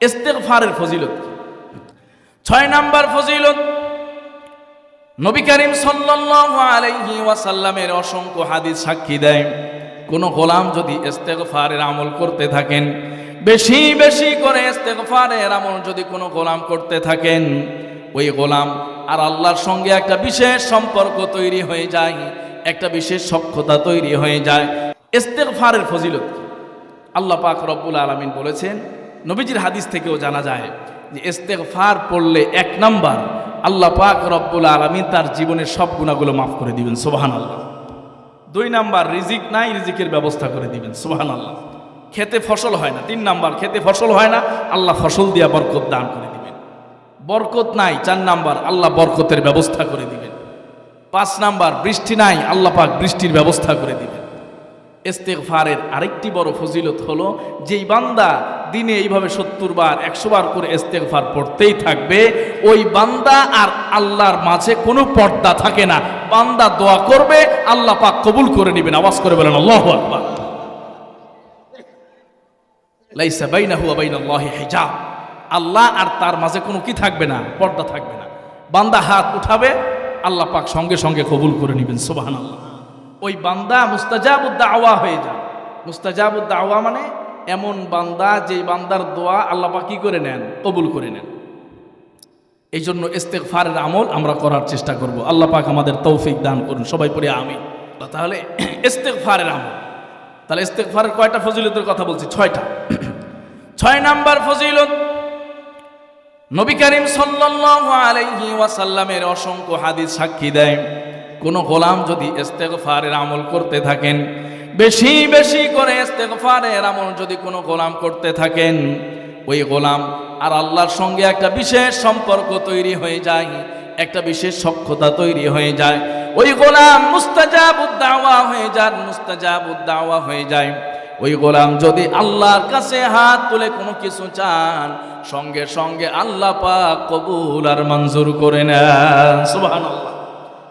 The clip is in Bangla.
ইস্তেগফারের ফজিলত ছয় নাম্বার ফজিলত, নবী করিম আলাইহি ওয়াসাল্লামের অসংখ্য হাদিস সাক্ষী দেয়, কোন গোলাম যদি ইস্তেগফারের আমল করতে থাকেন, বেশি বেশি করে ইস্তেগফারের আমল যদি কোনো গোলাম করতে থাকেন, ওই গোলাম আর আল্লাহর সঙ্গে একটা বিশেষ সম্পর্ক তৈরি হয়ে যায়, একটা বিশেষ সক্ষতা তৈরি হয়ে যায়। ইস্তেগফারের ফজিলত আল্লাহ পাক রব্বুল আলমিন বলেছেন নবীজির হাদিস থেকেও জানা যায় যে ইস্তেগফার পড়লে এক নাম্বার আল্লাহ পাক রব্বুল আলমিন তার জীবনের সব গুণাগুলো মাফ করে দিবেন সোবাহান আল্লাহ দুই নাম্বার, রিজিক নাই, রিজিকের ব্যবস্থা করে দিবেন সোবাহান আল্লাহ খেতে ফসল হয় না, তিন নাম্বার, খেতে ফসল হয় না, আল্লাহ ফসল দিয়া বরকত দান করে দিবেন। বরকত নাই, চার নাম্বার, আল্লাহ বরকতের ব্যবস্থা করে দিবেন। পাঁচ নাম্বার, বৃষ্টি নাই, আল্লাহ পাক বৃষ্টির ব্যবস্থা করে দিবেন। ইস্তেগফারের আরেকটি বড় ফজিলত হলো, যেই বান্দা দিনে এইভাবে সত্তর বার, একশো বার করে ইস্তেগফার পড়তেই থাকবে, ওই বান্দা আর আল্লাহর মাঝে কোনো পর্দা থাকে না। বান্দা দোয়া করবে, আল্লাহ পাক কবুল করে নেবেন। আওয়াজ করে বলেন, আল্লাহ আকবার। লাইসা বাইনাহু বাইনাল্লাহি হিজাব। আল্লাহ আর তার মাঝে কোনো কি থাকবে না, পর্দা থাকবে না। বান্দা হাত উঠাবে, আল্লাহ পাক সঙ্গে সঙ্গে কবুল করে নেবেন, সুবহানাল্লাহ। ওই বান্দা মুস্তাজাবুদ্দা আওয়া হয়ে যায়। মুস্তাজাবুদ্দা আওয়া মানে এমন বান্দা যে বান্দার দোয়া আল্লাহ পাক কি করে নেন? কবুল করে নেন। এই জন্য ইস্তেগফারের আমল আমরা করার চেষ্টা করব। আল্লাহ পাক আমাদের তৌফিক দান করুন। সবাই পড়ে আমি তাহলে ইস্তেগফারের আমল। তাহলে ইস্তেগফারের কয়টা ফজিলতের কথা বলছি? ছয়টা। ছয় নাম্বার ফজিলত, নবী করিম সাল্লাল্লাহু আলাইহি ওয়াসাল্লামের অসংখ্য হাদিস সাক্ষী দেয়। কোন গোলাম যদি ইস্তেগফারের আমল করতে থাকেন, বেশি বেশি করে ইস্তেগফারের আমল যদি কোনো গোলাম করতে থাকেন, ওই গোলাম আর আল্লাহর সঙ্গে একটা বিশেষ সম্পর্ক তৈরি হয়ে যায়, একটা বিশেষ সক্ষতা তৈরি হয়ে যায়। ওই গোলাম মুস্তাজাবুদ্দাওয়া হয়ে যান, মুস্তাজাবুদ্দাওয়া হয়ে যায়। ওই গোলাম যদি আল্লাহর কাছে হাত তুলে কোনো কিছু চান, সঙ্গে সঙ্গে আল্লাহ পাক কবুল আর মঞ্জুর করে নেন। সুবহানাল্লাহ।